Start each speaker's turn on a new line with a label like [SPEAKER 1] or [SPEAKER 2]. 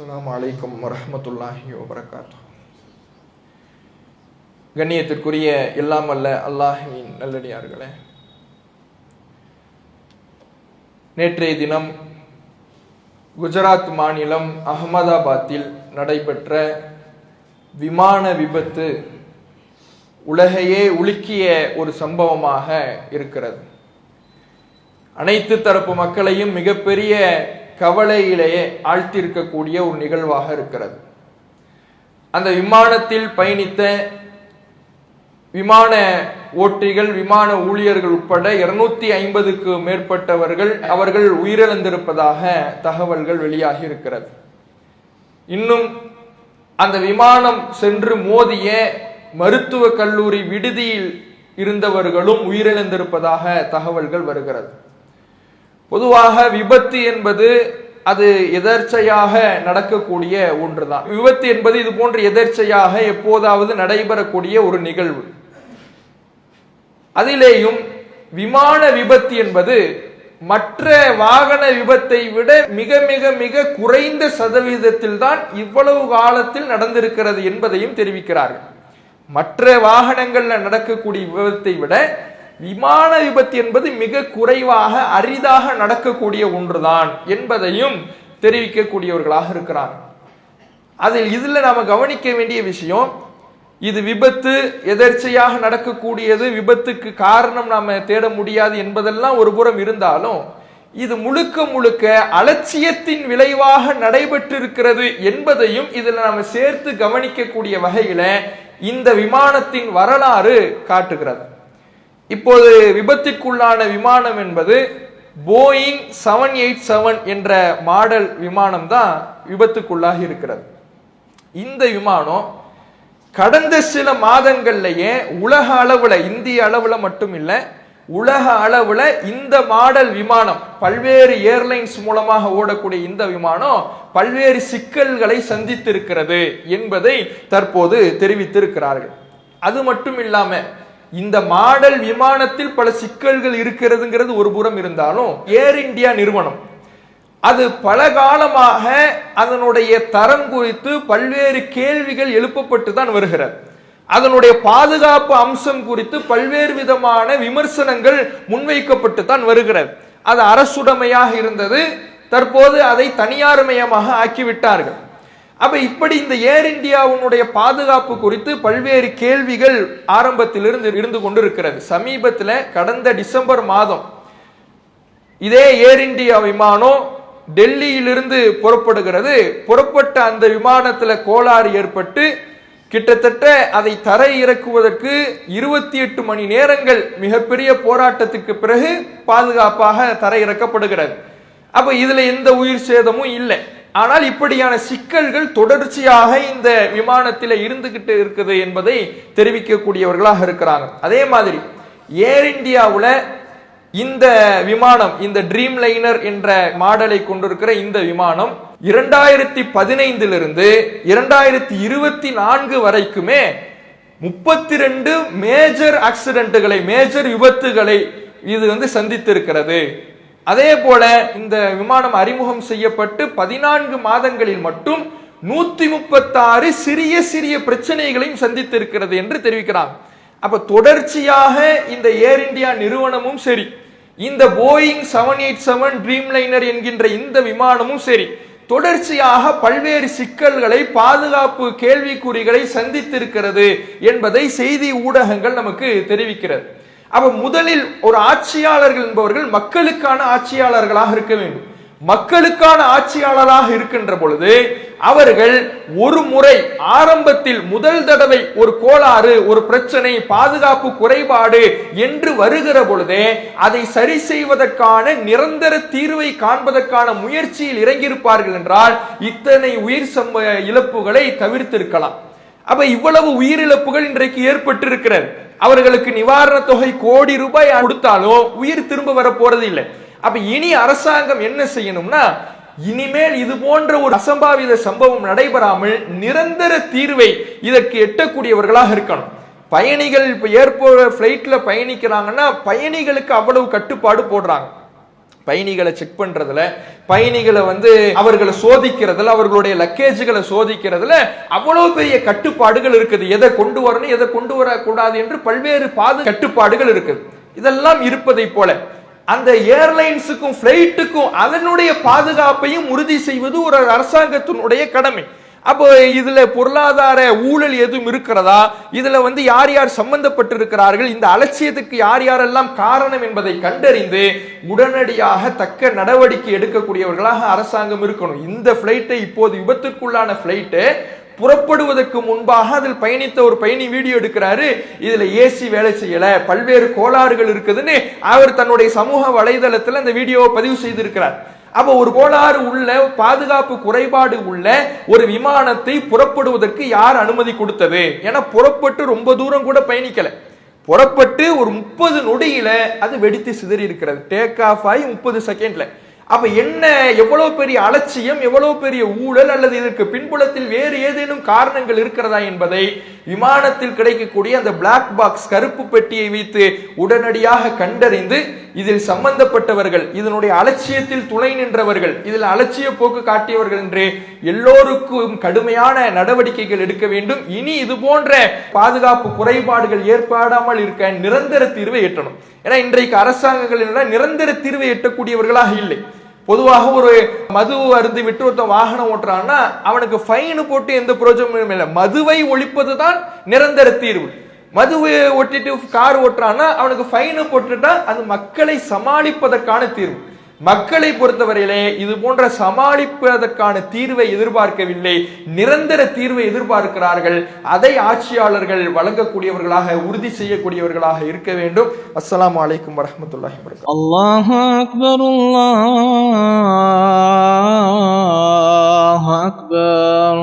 [SPEAKER 1] அஸ்லாம் வலைக்கம் வரமத்துல்லாஹி வபரகாத்து கண்ணியத்திற்குரிய எல்லாம் அல்லாஹுவின் நல்லடியார்களே. நேற்றைய தினம் குஜராத் மாநிலம் அகமதாபாத்தில் நடைபெற்ற விமான விபத்து உலகையே உலுக்கிய ஒரு சம்பவமாக இருக்கிறது. அனைத்து தரப்பு மக்களையும் மிகப்பெரிய கவலையிலேயே ஆழ்த்தியிருக்கக்கூடிய ஒரு நிகழ்வாக இருக்கிறது. அந்த விமானத்தில் பயணித்த விமான ஓட்டிகள் விமான ஊழியர்கள் உட்பட இருநூத்தி ஐம்பதுக்கு மேற்பட்டவர்கள் அவர்கள் உயிரிழந்திருப்பதாக தகவல்கள் வெளியாகி இருக்கிறது. இன்னும் அந்த விமானம் சென்று மோதிய மருத்துவ கல்லூரி விடுதியில் இருந்தவர்களும் உயிரிழந்திருப்பதாக தகவல்கள் வருகிறது. பொதுவாக விபத்து என்பது அது எதர்ச்சையாக நடக்கக்கூடிய ஒன்றுதான். விபத்து என்பது இது போன்ற எதர்ச்சையாக எப்போதாவது நடைபெறக்கூடிய ஒரு நிகழ்வு. அதிலேயும் விமான விபத்து என்பது மற்ற வாகன விபத்தை விட மிக மிக மிக குறைந்த சதவீதத்தில் தான் இவ்வளவு காலத்தில் நடந்திருக்கிறது என்பதையும் தெரிவிக்கிறார்கள். மற்ற வாகனங்கள்ல நடக்கக்கூடிய விபத்தை விட விமான விபத்து என்பது மிக குறைவாக அரிதாக நடக்கக்கூடிய ஒன்றுதான் என்பதையும் தெரிவிக்கக்கூடியவர்களாக இருக்கிறார். அதில் இதில் நாம் கவனிக்க வேண்டிய விஷயம் இது விபத்து எதர்ச்சையாக நடக்கக்கூடியது விபத்துக்கு காரணம் நாம் தேட முடியாது என்பதெல்லாம் ஒரு புறம் இருந்தாலும் இது முழுக்க முழுக்க அலட்சியத்தின் விளைவாக நடைபெற்றிருக்கிறது என்பதையும் இதில் நாம் சேர்த்து கவனிக்கக்கூடிய வகையில் இந்த விமானத்தின் வரலாறு காட்டுகிறது. இப்போது விபத்திற்குள்ளான விமானம் என்பது போயிங் செவன் எயிட் செவன் என்ற மாடல் விமானம் தான் விபத்துக்குள்ளாகி இருக்கிறது. இந்த விமானம் கடந்த சில மாதங்கள்லயே உலக அளவுல இந்திய அளவுல மட்டும் இல்ல உலக அளவுல இந்த மாடல் விமானம் பல்வேறு ஏர்லைன்ஸ் மூலமாக ஓடக்கூடிய இந்த விமானம் பல்வேறு சிக்கல்களை சந்தித்திருக்கிறது என்பதை தற்போது தெரிவித்திருக்கிறார்கள். அது மட்டும் இல்லாமல் இந்த மாடல் விமானத்தில் பல சிக்கல்கள் இருக்கிறதுங்கிறது ஒரு புறம் இருந்தாலும் ஏர் இந்தியா நிறுவனம். அது பல காலமாக அதனுடைய தரம் குறித்து பல்வேறு கேள்விகள் எழுப்பப்பட்டு தான் வருகிறது. அதனுடைய பாதுகாப்பு அம்சம் குறித்து பல்வேறு விதமான விமர்சனங்கள் முன்வைக்கப்பட்டு தான் வருகிறது. அது அரசுடைமையாக இருந்தது. தற்போது அதை தனியார்மயமாக ஆக்கிவிட்டார்கள். அப்ப இப்படி இந்த ஏர் இந்தியாவுடைய பாதுகாப்பு குறித்து பல்வேறு கேள்விகள் ஆரம்பத்திலிருந்து இருந்து கொண்டிருக்கிறது. சமீபத்தில் கடந்த டிசம்பர் மாதம் இதே ஏர் இந்தியா விமானம் டெல்லியிலிருந்து புறப்படுகிறது. புறப்பட்ட அந்த விமானத்தில் கோளாறு ஏற்பட்டு கிட்டத்தட்ட அதை தரை இறக்குவதற்கு இருபத்தி எட்டு மணி நேரங்கள் மிகப்பெரிய போராட்டத்துக்கு பிறகு பாதுகாப்பாக தரை இறக்கப்படுகிறது. அப்ப இதுல எந்த உயிர் சேதமும் இல்லை. ஆனால் இப்படியான சிக்கல்கள் தொடர்ச்சியாக இந்த விமானத்தில் இருந்துகிட்டு இருக்குது என்பதை தெரிவிக்கக்கூடியவர்களாக இருக்கிறாங்க. அதே மாதிரி ஏர் இந்தியாவில் இந்த விமானம் இந்த ட்ரீம் லைனர் என்ற மாடலை கொண்டிருக்கிற இந்த விமானம் இரண்டாயிரத்தி பதினைந்திலிருந்து இரண்டாயிரத்தி இருபத்தி நான்கு வரைக்குமே முப்பத்தி ரெண்டு மேஜர் ஆக்சிடென்ட்டுகளை மேஜர் விபத்துகளை இது வந்து சந்தித்திருக்கிறது. அதே போல இந்த விமானம் அறிமுகம் செய்யப்பட்டு பதினான்கு மாதங்களில் மட்டும் நூத்தி முப்பத்தாறு சிறிய சிறிய பிரச்சனைகளையும் சந்தித்திருக்கிறது என்று தெரிவிக்கிறாங்க. அப்ப தொடர்ச்சியாக இந்த ஏர் இந்தியா நிறுவனமும் சரி இந்த Boeing seven eight seven Dreamliner என்கின்ற இந்த விமானமும் சரி தொடர்ச்சியாக பல்வேறு சிக்கல்களை பாதுகாப்பு கேள்விக்குறிகளை சந்தித்திருக்கிறது என்பதை செய்தி ஊடகங்கள் நமக்கு தெரிவிக்கிறது. அப்ப முதலில் ஒரு ஆட்சியாளர்கள் என்பவர்கள் மக்களுக்கான ஆட்சியாளர்களாக இருக்க வேண்டும். மக்களுக்கான ஆட்சியாளராக இருக்கின்ற பொழுது அவர்கள் ஒரு முறை ஆரம்பத்தில் முதல் தடவை ஒரு கோளாறு ஒரு பிரச்சனை பாதுகாப்பு குறைபாடு என்று வருகிற பொழுதே அதை சரி செய்வதற்கான நிரந்தர தீர்வை காண்பதற்கான முயற்சியில் இறங்கியிருப்பார்கள் என்றால் இத்தனை உயிர் சம்ப இழப்புகளை தவிர்த்திருக்கலாம். அப்ப இவ்வளவு உயிரிழப்புகள் இன்றைக்கு ஏற்பட்டிருக்கிறது. அவர்களுக்கு நிவாரண தொகை கோடி ரூபாய் கொடுத்தாலும் உயிர் திரும்ப வர போறது இல்லை. அப்ப இனி அரசாங்கம் என்ன செய்யணும்னா இனிமேல் இது போன்ற ஒரு அசம்பாவித சம்பவம் நடைபெறாமல் நிரந்தர தீர்வை இதற்கு எட்டக்கூடியவர்களாக இருக்கணும். பயணிகள் இப்போ ஏர்போர்ட் ஃப்ளைட்டில் பயணிக்கிறாங்கன்னா பயணிகளுக்கு அவ்வளவு கட்டுப்பாடு போடுறாங்க. பயணிகளை செக் பண்றதுல பயணிகளை வந்து அவர்களை சோதிக்கிறதுல அவர்களுடைய லக்கேஜுகளை சோதிக்கிறதுல அவ்வளவு பெரிய கட்டுப்பாடுகள் இருக்குது. எதை கொண்டு வரணும் எதை கொண்டு வரக்கூடாது என்று பல்வேறு பாது கட்டுப்பாடுகள் இருக்குது. இதெல்லாம் இருப்பதை போல அந்த ஏர்லைன்ஸுக்கும் பிளைட்டுக்கும் அதனுடைய பாதுகாப்பையும் உறுதி செய்வது ஒரு அரசாங்கத்தினுடைய கடமை. அப்போ இதுல பொருளாதார ஊழல் எதுவும் இருக்கிறதா? இதுல வந்து யார் யார் சம்பந்தப்பட்டிருக்கிறார்கள்? இந்த அலட்சியத்துக்கு யார் யாரெல்லாம் காரணம் என்பதை கண்டறிந்து உடனடியாக தக்க நடவடிக்கை எடுக்கக்கூடியவர்களாக அரசாங்கம் இருக்கணும். இந்த பிளைட்டை இப்போது விபத்துக்குள்ளான பிளைட்டு புறப்படுவதற்கு முன்பாக அதில் பயணித்த ஒரு பயணி வீடியோ எடுக்கிறாரு. இதுல ஏசி வேலை செய்யல. பல்வேறு கோளாறுகள் இருக்குதுன்னு அவர் தன்னுடைய சமூக வலைதளத்தில் அந்த வீடியோவை பதிவு செய்திருக்கிறார். அப்ப ஒரு கோளாறு உள்ள பாதுகாப்பு குறைபாடு உள்ள ஒரு விமானத்தை புறப்படுவதற்கு யார் அனுமதி கொடுத்தது? ஏன்னா புறப்பட்டு ரொம்ப தூரம் கூட பயணிக்கல. புறப்பட்டு ஒரு முப்பது நொடியில அது வெடித்து சிதறி இருக்கிறது. டேக் ஆஃப் ஆகி முப்பது செகண்ட்ல அப்ப என்ன எவ்வளவு பெரிய அலட்சியம் எவ்வளவு பெரிய ஊழல் அல்லது இதற்கு பின்புலத்தில் வேறு ஏதேனும் காரணங்கள் இருக்கிறதா என்பதை விமானத்தில் கிடைக்கக்கூடிய அந்த பிளாக் பாக்ஸ் கருப்பு பெட்டியை வைத்து உடனடியாக கண்டறிந்து இதில் சம்பந்தப்பட்டவர்கள் இதனுடைய அலட்சியத்தில் துணை நின்றவர்கள் இதில் அலட்சிய போக்கு காட்டியவர்கள் என்று எல்லோருக்கும் கடுமையான நடவடிக்கைகள் எடுக்க வேண்டும். இனி இது போன்ற பாதுகாப்பு குறைபாடுகள் ஏற்படாமல் இருக்க நிரந்தர தீர்வை எட்டணும். ஏன்னா இன்றைக்கு அரசாங்கங்கள் நிரந்தர தீர்வை எட்டக்கூடியவர்களாக இல்லை. பொதுவாக ஒரு மது அருந்து விட்டு ஒருத்தன் வாகனம் ஓட்டுறான்னா அவனுக்கு ஃபைனு போட்டு எந்த பிரயோஜனமும் இல்லை. மதுவை ஒழிப்பது தான் நிரந்தர தீர்வு. மது ஒட்டிட்டு கார் ஓட்டுறான்னா அவனுக்கு ஃபைனு போட்டுட்டா அது மக்களை சமாளிப்பதற்கான தீர்வு. மக்களை பொறுத்தவரையிலே இது போன்ற சமாளிப்பதற்கான தீர்வை எதிர்பார்க்கவில்லை. நிரந்தர தீர்வை எதிர்பார்க்கிறார்கள். அதை ஆட்சியாளர்கள் வழங்கக்கூடியவர்களாக உறுதி செய்யக்கூடியவர்களாக இருக்க வேண்டும். அஸ்லாம் வலைக்கும் வரமத்துல்லாஹி
[SPEAKER 2] அல்லாஹ் அக்பர் அல்லாஹ் அக்பர்.